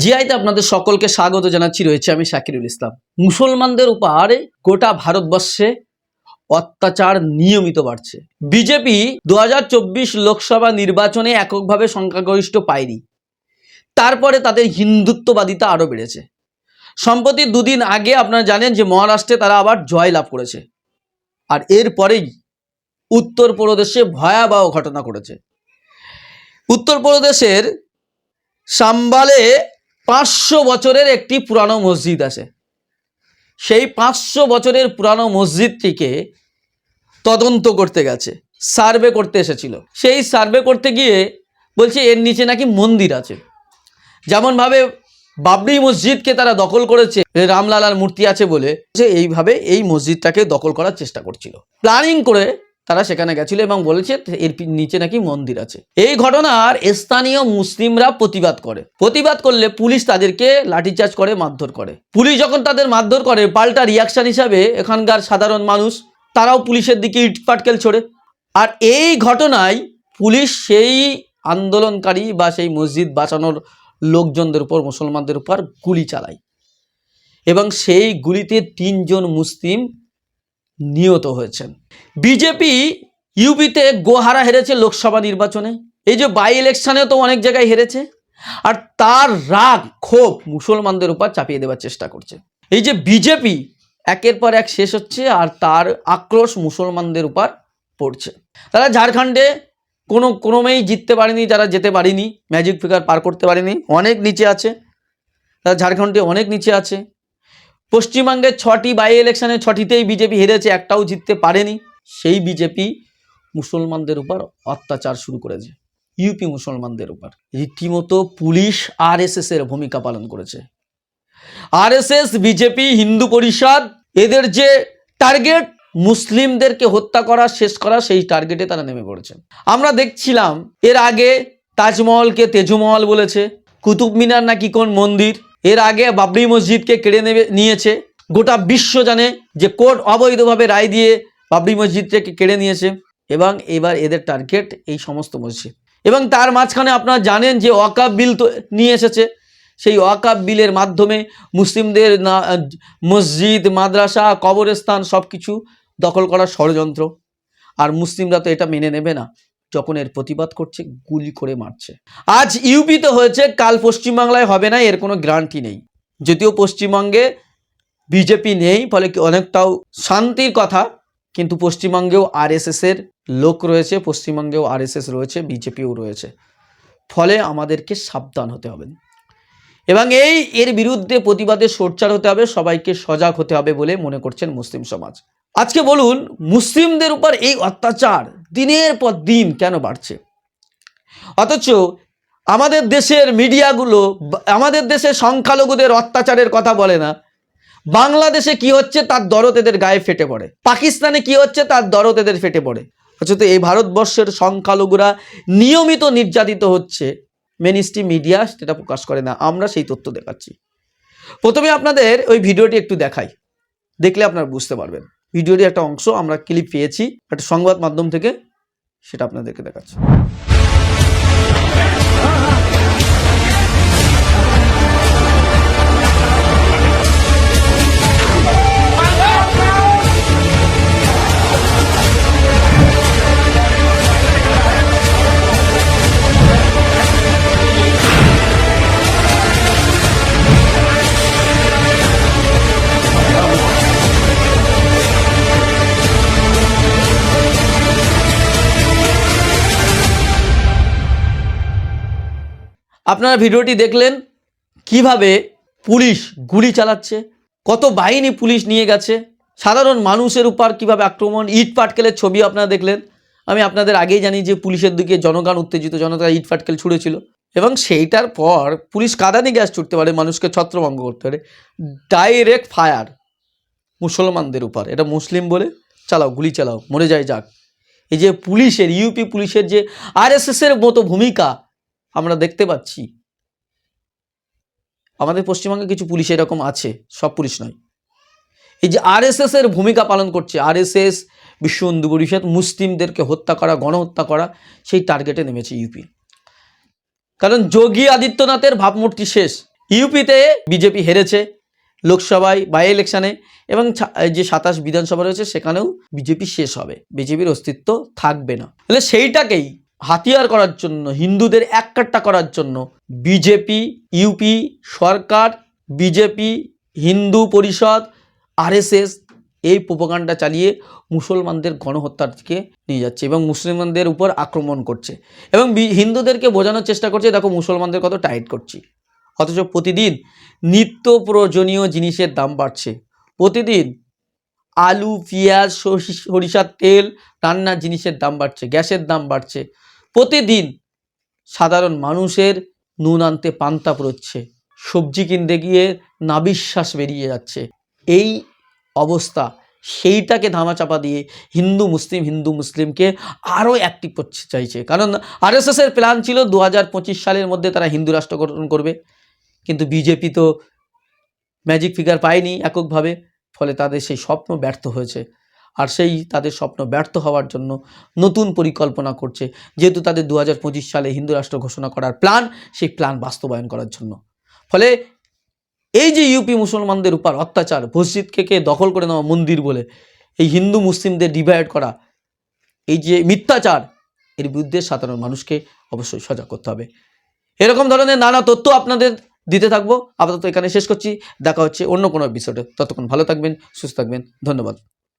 জিআইতে আপনাদের সকলকে স্বাগত জানাচ্ছি। রয়েছে আমি শাকিরুল ইসলাম। মুসলমানদের উপর গোটা ভারতবর্ষে অত্যাচার নিয়মিত বাড়ছে। বিজেপি দু হাজার চব্বিশ লোকসভা নির্বাচনে এককভাবে সংখ্যাগরিষ্ঠ পায়নি। তারপরে তাদের হিন্দুত্ববাদিতা আরও বেড়েছে। সম্প্রতি দুদিন আগে আপনারা জানেন যে মহারাষ্ট্রে তারা আবার জয় লাভ করেছে। আর এরপরেই উত্তরপ্রদেশে ভয়াবহ ঘটনা ঘটেছে। উত্তরপ্রদেশের সাম্বালে পাঁচশো বছরের একটি পুরানো মসজিদ আছে। সেই পাঁচশো বছরের পুরানো মসজিদটিকে তদন্ত করতে গেছে, সার্ভে করতে এসেছিল। সেই সার্ভে করতে গিয়ে বলছে, এর নিচে নাকি মন্দির আছে। যেমনভাবে বাবরি মসজিদকে তারা দখল করেছে, রামলালার মূর্তি আছে বলে যে এইভাবে এই মসজিদটাকে দখল করার চেষ্টা করছিল। প্ল্যানিং করে তারা সেখানে গেছিল এবং বলেছে এর নিচে নাকি মন্দির আছে। এই ঘটনার স্থানীয় মুসলিমরা প্রতিবাদ করে। প্রতিবাদ করলে পুলিশ তাদেরকে লাঠিচার্জ করে, মারধর করে। পুলিশ যখন তাদের মারধর করে, পাল্টা রিয়াকশন হিসাবে এখানকার সাধারণ মানুষ, তারাও পুলিশের দিকে ইট পাটকেল ছোড়ে। আর এই ঘটনায় পুলিশ সেই আন্দোলনকারী বা সেই মসজিদ বাঁচানোর লোকজনদের উপর, মুসলমানদের উপর গুলি চালায়। এবং সেই গুলিতে তিনজন মুসলিম নিহত হয়েছেন। বিজেপি ইউপিতে গোহারা হেরেছে লোকসভা নির্বাচনে। এই যে বাই ইলেকশনে তো অনেক জায়গায় হেরেছে। আর তার রাগ, ক্ষোভ মুসলমানদের উপর চাপিয়ে দেওয়ার চেষ্টা করছে। এই যে বিজেপি একের পর এক শেষ হচ্ছে আর তার আক্রোশ মুসলমানদের উপর পড়ছে। তারা ঝাড়খণ্ডে কোনো ক্রমেই জিততে পারেনি যারা যেতে পারেনি। ম্যাজিক ফিগার পার করতে পারেনি। অনেক নিচে আছে। তারা ঝাড়খণ্ডে অনেক নিচে আছে। পশ্চিমবঙ্গের ছটি বাই ইলেকশনে ছটিতেই বিজেপি হেরেছে, একটাও জিততে পারেনি। সেই বিজেপি মুসলমানদের উপর অত্যাচার শুরু করেছে, ইউপি মুসলমানদের উপর। রীতিমতো পুলিশ আরএসএস এর ভূমিকা পালন করেছে। আরএসএস বিজেপি, হিন্দু পরিষদ, এদের যে টার্গেট মুসলিমদেরকে হত্যা করা, শেষ করা, সেই টার্গেটে তারা নেমে পড়েছে। আমরা দেখছিলাম, এর আগে তাজমহলকে তেজমহল বলেছে কুতুব মিনার নাকি কোন মন্দির? এর আগে বাবরি মসজিদকে কেড়ে নেবে, নিয়েছে। গোটা বিশ্ব জানে যে কোর্ট অবৈধভাবে রায় দিয়ে বাবরি মসজিদটাকে কেড়ে নিয়েছে। এবং এবার এদের টার্গেট এই সমস্ত মসজিদ। এবং তার মাঝখানে আপনারা জানেন যে ওয়াকাব বিল তো নিয়ে এসেছে। সেই ওয়াকাব বিলের মাধ্যমে মুসলিমদের না, মসজিদ, মাদ্রাসা, কবরস্থান সব কিছু দখল করার ষড়যন্ত্র। আর মুসলিমরা তো এটা মেনে নেবে না। যখন এর প্রতিবাদ করছে, গুলি করে মারছে। আজ ইউপিতে হয়েছে, কাল পশ্চিমবাংলায় হবে না, এর কোনো গ্যারান্টি নেই। যদিও পশ্চিমবঙ্গে বিজেপি নেই, ফলে অনেকটাও শান্তির কথা, কিন্তু পশ্চিমবঙ্গেও আরএসএস এর লোক রয়েছে, পশ্চিমবঙ্গেও আরএসএস রয়েছে বিজেপিও রয়েছে। ফলে আমাদেরকে সাবধান হতে হবে। এবং এই, এর বিরুদ্ধে প্রতিবাদে সোচ্চার হতে হবে, সবাইকে সজাগ হতে হবে বলে মনে করছেন মুসলিম সমাজ। আজকে বলুন, মুসলিমদের উপর এই অত্যাচার দিনের পর দিন কেন বাড়ছে? অথচ আমাদের দেশের মিডিয়াগুলো, আমাদের দেশের সংখ্যালঘুদের অত্যাচারের কথা বলে না। বাংলাদেশে কি হচ্ছে? তার দরদ এদের গায়ে ফেটে পড়ে। পাকিস্তানে কি হচ্ছে? তার দরদ এদের ফেটে পড়ে। অথচ এই ভারতবর্ষের সংখ্যালঘুরা নিয়মিত নির্যাতিত হচ্ছে। মেনিস্ট্রি মিডিয়া সেটা প্রকাশ করে না। আমরা সেই তথ্য দেখাচ্ছি। প্রথমে আপনাদের ওই ভিডিওটি একটু দেখাই। দেখলে আপনারা বুঝতে পারবেন। ভিডিওটি একটা অংশ আমরা ক্লিপ পেয়েছি একটা সংবাদ মাধ্যম থেকে সেটা আপনাদেরকে দেখাচ্ছি। আপনারা ভিডিওটি দেখলেন কীভাবে পুলিশ গুলি চালাচ্ছে, কত বাহিনী পুলিশ নিয়ে গেছে, সাধারণ মানুষের উপর কীভাবে আক্রমণ, ইট পাটকেলের ছবি আপনারা দেখলেন। আমি আপনাদের আগেই জানি যে পুলিশের দিকে জনগণ উত্তেজিত জনতা ইট পাটকেল ছুড়েছিল। এবং সেইটার পর পুলিশ কাদানি গ্যাস ছুটতে পারে, মানুষকে ছত্রভঙ্গ করতে পারে। ডাইরেক্ট ফায়ার মুসলমানদের উপর। এটা মুসলিম বলে, চালাও, গুলি চালাও, মরে যায় যাক। এই যে পুলিশের, ইউপি পুলিশের যে আরএসএসের মতো ভূমিকা আমরা দেখতে পাচ্ছি। আমাদের পশ্চিমবঙ্গে কিছু পুলিশ এরকম আছে, সব পুলিশ নয়। এই যে আরএসএস এর ভূমিকা পালন করছে আরএসএস বিশ্ব হিন্দু পরিষদ, মুসলিমদেরকে হত্যা করা, গণহত্যা করা, সেই টার্গেটে নেমেছে ইউপি কারণ যোগী আদিত্যনাথের ভাবমূর্তি শেষ। ইউপিতে বিজেপি হেরেছে লোকসভায় বাই ইলেকশনে এবং যে সাতাশ বিধানসভা রয়েছে, সেখানেও বিজেপি শেষ হবে। বিজেপির অস্তিত্ব থাকবে না। তাহলে সেইটাকেই হাতিয়ার করার জন্য, হিন্দুদের এককাট্টা করার জন্য বিজেপি, ইউপি সরকার, বিজেপি, হিন্দু পরিষদ, আরএসএস এই প্রোপাগান্ডা চালিয়ে মুসলমানদের গণহত্যার দিকে নিয়ে যাচ্ছে এবং মুসলমানদের উপর আক্রমণ করছে এবং হিন্দুদেরকে বোঝানোর চেষ্টা করছে, দেখো মুসলমানদের কত টাইট করছি। অথচ প্রতিদিন নিত্য প্রয়োজনীয় জিনিসের দাম বাড়ছে। প্রতিদিন আলু, পেঁয়াজ, সরষি- সরিষার তেল, রান্নার জিনিসের দাম বাড়ছে, গ্যাসের দাম বাড়ছে। প্রতিদিন সাধারণ মানুষের নুন আনতে পান্তা পড়ছে সবজি কিনতে গিয়ে নাবিশ্বাস বেরিয়ে যাচ্ছে। এই অবস্থা, সেইটাকে ধামাচাপা দিয়ে হিন্দু মুসলিম, হিন্দু মুসলিমকে আরও অ্যাক্টিভ করতে চাইছে। কারণ আরএসএসের প্ল্যান ছিল দু হাজার পঁচিশ সালের মধ্যে তারা হিন্দু রাষ্ট্র গঠন করবে। কিন্তু বিজেপি তো ম্যাজিক ফিগার পায়নি এককভাবে, ফলে তাদের সেই স্বপ্ন ব্যর্থ হয়েছে। আর সেই তাদের স্বপ্ন ব্যর্থ হওয়ার জন্য নতুন পরিকল্পনা করছে। যেহেতু তাদের দু হাজার পঁচিশ সালে হিন্দু রাষ্ট্র ঘোষণা করার প্ল্যান, সেই প্ল্যান বাস্তবায়ন করার জন্য। ফলে এই যে ইউপি মুসলমানদের উপর অত্যাচার, মসজিদকে কে দখল করে নেওয়া মন্দির বলে এই হিন্দু মুসলিমদের ডিভাইড করা, এই যে মিথ্যাচার, এর বিরুদ্ধে সাধারণ মানুষকে অবশ্যই সজাগ করতে হবে। এরকম ধরনের নানা তথ্য আপনাদের দিতে থাকব। আপাতত এখানে শেষ করছি। দেখা হচ্ছে অন্য কোনো এপিসোডে ততক্ষণ ভালো থাকবেন, সুস্থ থাকবেন। ধন্যবাদ।